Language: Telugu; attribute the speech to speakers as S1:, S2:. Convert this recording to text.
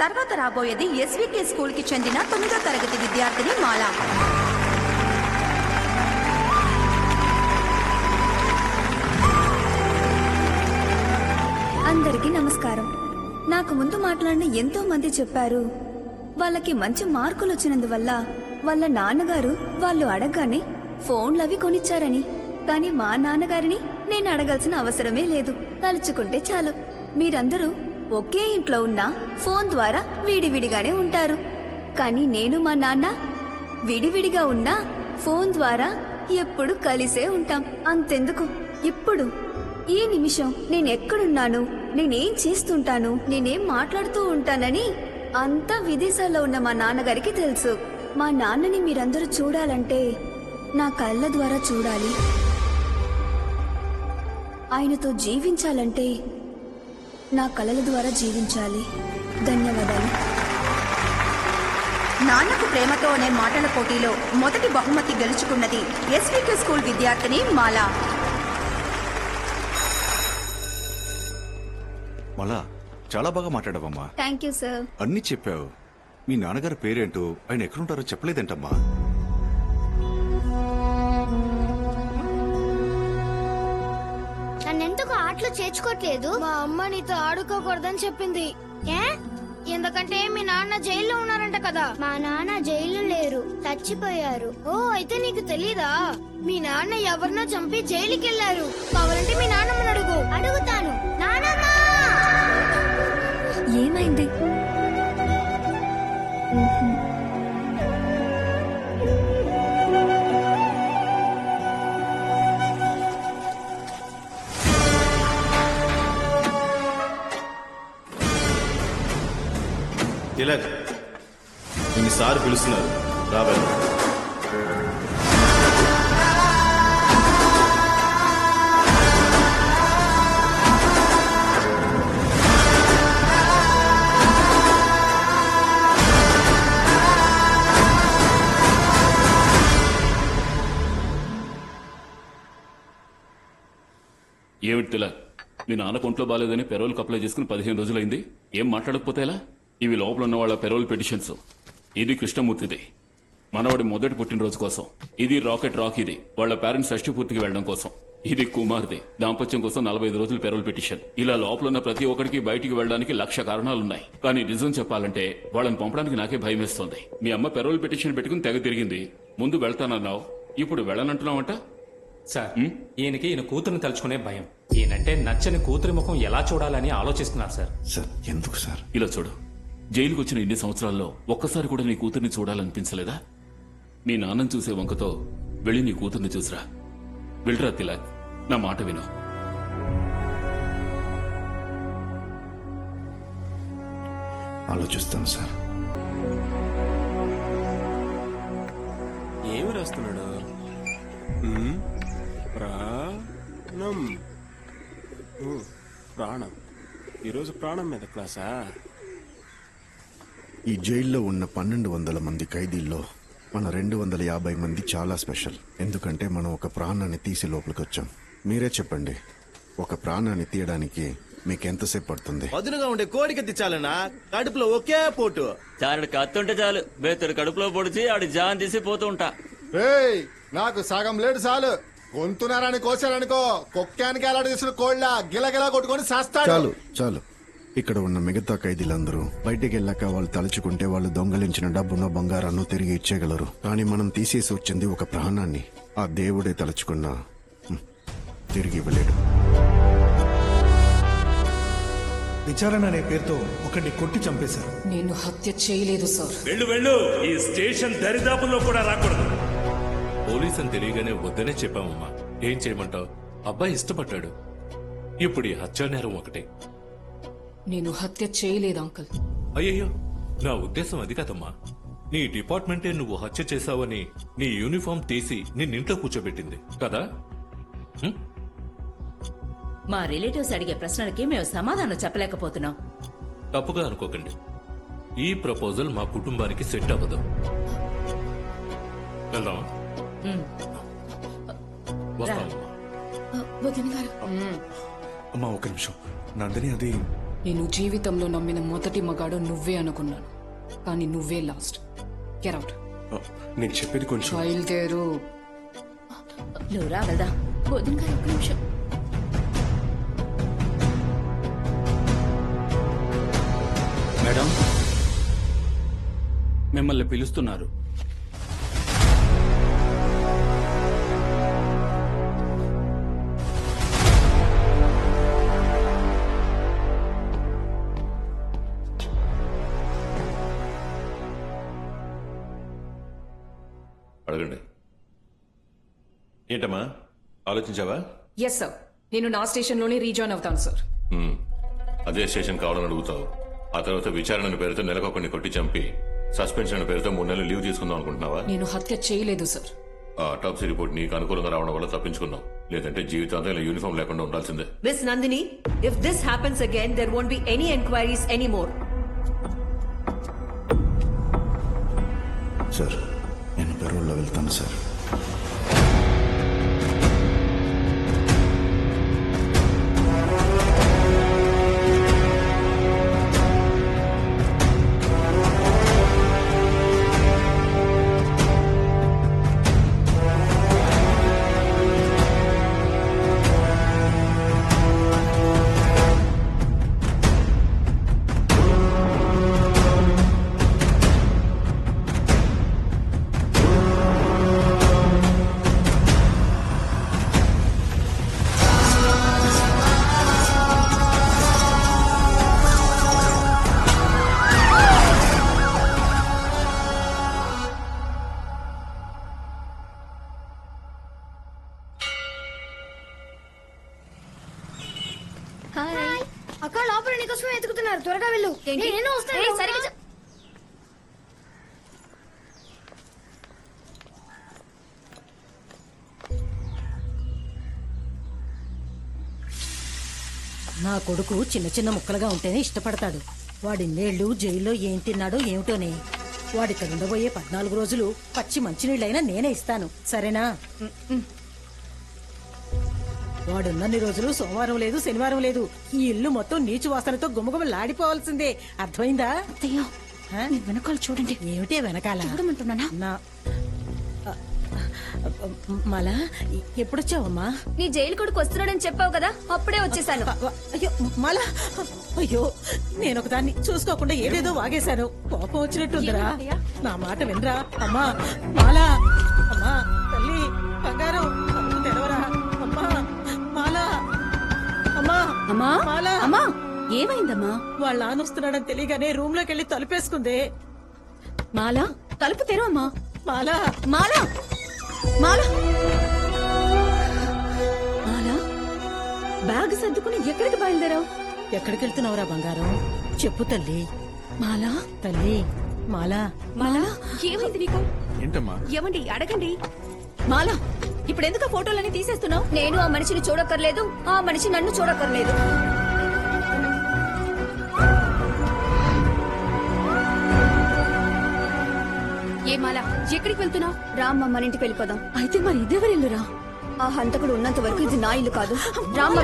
S1: తర్వాత రాబోయేది ఎస్వికే స్కూల్కి చెందిన తొమ్మిదో తరగతి విద్యార్థిని మాలా.
S2: అందరికీ నమస్కారం. నాకు ముందు మాట్లాడిన ఎంతో మంది చెప్పారు వాళ్ళకి మంచి మార్కులు వచ్చినందువల్ల వాళ్ళ నాన్నగారు వాళ్ళు అడగగానే ఫోన్లవి కొనిచ్చారని. కానీ మా నాన్నగారిని నేను అడగాల్సిన అవసరమే లేదు. తలుచుకుంటే చాలు. మీరందరూ ఒకే ఇంట్లో ఉన్నా ఫోన్ ద్వారా విడివిడిగానే ఉంటారు. కానీ నేను మా నాన్న విడివిడిగా ఉన్నా ఫోన్ ద్వారా ఎప్పుడు కలిసే ఉంటాం. అంతెందుకు? ఇప్పుడు ఈ నిమిషం నేను ఎక్కడున్నాను? నేనేం చేస్తుంటాను? నేనేం మాట్లాడుతూ ఉంటానని అంతా విదేశాల్లో ఉన్న మా నాన్నగారికి తెలుసు. మా నాన్నని మీరందరూ చూడాలంటే నా కళ్ళ ద్వారా చూడాలి. ఆయనతో జీవించాలంటే నా కళల ద్వారా జీవించాలి. ధన్యవాదాలు.
S1: నాన్నకు ప్రేమతో అనే మాటల పోటీలో మొదటి బహుమతి గెలుచుకున్నది ఎస్వికే స్కూల్ విద్యార్థిని మాల.
S3: మళ్ళా చాలా బాగా మాట్లాడావమ్మా.
S2: Thank you sir.
S3: అన్ని చెప్పావు. మీ నాన్నగారి పేరేంటో ఆయన ఎక్కడుంటారో చెప్పలేదేంటమ్మా.
S4: ఆటలు చేర్చుకోవట్లేదు
S5: మా అమ్మ నీతో ఆడుకోకూడదని చెప్పింది.
S4: ఏ?
S5: ఎందుకంటే మీ నాన్న జైల్లో ఉన్నారంట కదా.
S4: మా నాన్న జైలు లేరు చచ్చిపోయారు.
S5: ఓ అయితే నీకు తెలీదా? మీ నాన్న ఎవరినో చంపి జైలుకి వెళ్ళారు కావాలంటే మీ నాన్నమ్మని అడుగు.
S4: అడుగుతాను. నానమ్మా!
S2: ఏమైంది?
S6: తిలక్ నిన్ను సార్ పిలుస్తున్నారు రావాలి
S7: ఏమిటి తిలా? మీ నాన్న కొంట్లో బాలేదని పెరోల్కి అప్లై చేసుకుని పదిహేను రోజులైంది. ఏం మాట్లాడకపోతే ఎలా? ఇవి లోపల ఉన్న వాళ్ళ పెరోల్ పిటిషన్స్. ఇది కృష్ణమూర్తిది. మనవాడి మొదటి పుట్టినరోజు కోసం. ఇది రాకెట్ రాక్ ఇది వాళ్ళ పేరెంట్స్ షష్టి పూర్తికి వెళ్ళడం కోసం. ఇది కుమార్ది. దాంపత్యం కోసం నలభై ఐదు రోజులు పెరోల్ పిటిషన్. ఇలా లోపల ఉన్న ప్రతి ఒక్కడికి బయటికి వెళ్ళడానికి లక్ష కారణాలున్నాయి. కానీ నిజం చెప్పాలంటే వాళ్ళని పంపడానికి నాకే భయం వేస్తోంది మీ అమ్మ పెరోల్ పిటిషన్ పెట్టుకుని తెగ తిరిగింది. ముందు వెళ్తానన్నావు. ఇప్పుడు వెళ్ళనంటున్నావంట?
S8: సార్ ఈయనకి ఈయన కూతురుని తలుచుకునే భయం. ఈయనంటే నచ్చని కూతురి ముఖం ఎలా చూడాలని ఆలోచిస్తున్నారు సార్.
S3: సార్ ఎందుకు సార్?
S7: ఇలా చూడు. జైలుకు వచ్చిన ఇన్ని సంవత్సరాల్లో ఒక్కసారి కూడా నీ కూతుర్ని చూడాలనిపించలేదా? మీ నాన్నని చూసే వంకతో వెళ్ళి నీ కూతుర్ని చూసిరా. వెళ్ళరా తిలాక్ నా మాట విను.
S3: ఆలోచిస్తాను సార్.
S9: ఏమి రాస్తున్నాడు? ప్రాణం. ప్రాణం. ఈరోజు ప్రాణం మీద క్లాసా?
S10: ఈ జైల్లో ఉన్న పన్నెండు వందల మంది ఖైదీల్లో మన రెండు వందల యాభై మంది చాలా స్పెషల్. ఎందుకంటే మనం ఒక ప్రాణాన్ని తీసి లోపలికి వచ్చాం మీరే చెప్పండి ఒక ప్రాణాన్ని తీయడానికి మీకు ఎంతసేపు పడుతుంది?
S6: పదునుగా ఉండే కోడికి తెచ్చాలనా కడుపులో ఒకే పోటు.
S11: చారుడు కత్తుంటే చాలు బెత్తడు కడుపులో పొడిచి ఆడి జాన్ తీసి పోతూ ఉంటా.
S12: ఏయ్ నాకు సగం లేడు చాలు. గొంతునారని కోసారనుకో కుక్కానికి ఎలా తీసిన కోళ్ళ గిలగిలా కొట్టుకొని
S10: చాలు చాలు. ఇక్కడ ఉన్న మిగతా ఖైదీలందరూ బయటికి వెళ్ళాక వాళ్ళు తలుచుకుంటే వాళ్ళు దొంగలించిన డబ్బును బంగారాన్ని తిరిగి ఇచ్చేయగలరు. కానీ మనం తీసేసి వచ్చింది ఒక ప్రాణాన్ని. ఆ దేవుడే తలుచుకున్నా తిరిగి ఇవ్వలేడు.
S13: విచారణ అనే పేరుతో ఒకరిని కొట్టి చంపేశారు.
S14: నేను హత్య చేయలేదు సార్.
S9: వెళ్ళు వెళ్ళు. ఈ స్టేషన్ దరిదాపుల్లో కూడా రాకూడదు. పోలీస్ అని తెలియగానే వద్దనే చెప్పామమ్మా. ఏం చేయమంటావు? అబ్బాయి ఇష్టపడ్డాడు. ఇప్పుడు ఈ హత్యా నేరం ఒకటే.
S14: నేను హత్య చేయలేదు అంకుల్.
S9: అయ్యయ్యో నా ఉద్దేశం అది కాదమ్మా. నీ డిపార్ట్మెంటే నువ్వు హత్య చేశావని నీ యూనిఫామ్ తీసి నిన్నింట్లో కూర్చోబెట్టింది కదా?
S14: మా రిలేటివ్స్ అడిగే ప్రశ్నలకి మేము సమాధానం చెప్పలేకపోతున్నాం.
S9: తప్పుగా అనుకోకండి. ఈ ప్రపోజల్ మా కుటుంబానికి సెట్ అవ్వదు. వెళ్దామా? వస్తామమ్మా.
S14: వదిన గారు
S3: అమ్మా. ఒక నిమిషం. నందిని అది
S15: నేను జీవితంలో నమ్మిన మొదటి మగాడు నువ్వే అనుకున్నాను. కానీ నువ్వే లాస్ట్. గెరౌట్
S16: నేను చెప్పేది కొంచెం
S15: బయలుదేరు.
S14: నువ్వు గారు నిమిషం.
S7: మేడం మిమ్మల్ని పిలుస్తున్నారు.
S17: అడగండి. ఏంటమ్మా? ఆలోచించావా?
S15: ఎస్ సార్ నేను నా స్టేషన్లోనే రీజాయిన్ అవుతాను సార్
S17: హ్మ్. అదే స్టేషన్ కావాలని అడుగుతావు. ఆ తర్వాత విచారణ పేరుతో నెలకొకరిని కొట్టి చంపి సస్పెన్షన్ పేరుతో మూడు నెలలు లీవ్ తీసుకుందాం అనుకుంటున్నావా?
S15: నేను హత్య చేయలేదు సార్
S17: ఆ అటాప్సీ రిపోర్ట్ నీకు అనుకూలంగా రావడం వల్ల తప్పించుకున్నావు లేదంటే జీవితాంతం ఇలా యూనిఫామ్ లేకుండా ఉండాల్సిందే.
S14: Miss Nandini if this happens again there won't be any enquiries any more
S10: sir నేను పెరోల్లో
S5: నీకోసమే ఎతుకుతున్నారు త్వరగా వెళ్ళు. నేను వస్తాను. సరిగ్గా
S14: నా కొడుకు చిన్న చిన్న ముక్కలుగా ఉంటేనే ఇష్టపడతాడు. వాడి నేళ్ళు జైల్లో ఏం తిన్నాడో ఏమిటోనే. వాడిక్కడ ఉండబోయే పద్నాలుగు రోజులు పచ్చి మంచినీళ్ళైనా నేనే ఇస్తాను. సరేనా? వాడున్నన్ని రోజులు సోమవారం లేదు శనివారం లేదు. ఈ ఇల్లు మొత్తం నీచు వాసనతో గుమగుమలాడిపోవాల్సిందే. అర్థమైందా? వెనకాల చూడండి. ఏమిటే వెనకాల? చూడమంటున్నానా? నా మళ్ళా ఎప్పుడొచ్చావమ్మా?
S2: నీ జైలు కొడుకు వస్తున్నాడని చెప్పావు కదా అప్పుడే వచ్చేసాను.
S14: అయ్యో మళ్ళా అయ్యో నేను ఒక దాన్ని చూసుకోకుండా ఏదేదో వాగేశాను. కోపం వచ్చినట్టుందిరా. నా మాట వినరా? అమ్మా మాలా అమ్మా తల్లి బంగారం అమ్మా అమ్మా మాలా.
S2: అమ్మా ఏమైందమ్మా?
S14: వాళ్ళ నాన్న వస్తున్నాడని తెలియగానే రూమ్లోకి వెళ్ళి తలుపేసుకుంది.
S2: మాలా తలుపు తెరవమ్మా
S14: మాలా.
S2: మాలా. మాలా. మాలా బ్యాగ్ సర్దుకుని ఎక్కడికి బయలుదేరావు?
S14: ఎక్కడికి వెళ్తున్నావురా బంగారం? చెప్పు తల్లి.
S2: మాలా?
S14: తల్లి మాలా.
S2: మాలా ఏమైంది నీకు?
S3: ఏంటమ్మా?
S2: ఏమండి అడగండి. మాలా ఇప్పుడు ఎందుకు ఆ ఫోటోలన్నీ తీసేస్తున్నావు? నేను ఆ మనిషిని చూడక్కర్లేదు ఆ మనిషి నన్ను చూడక్కర్లేదు. ఏ మాలా ఎక్కడికి వెళ్తున్నావు? రామ్మ మన ఇంటికి వెళ్ళిపోదాం. అయితే మరి ఇదెవరి ఇల్లురా ఆ హంతకుడు ఉన్నంత వరకు ఇది నా ఇల్లు కాదు. రామ్మ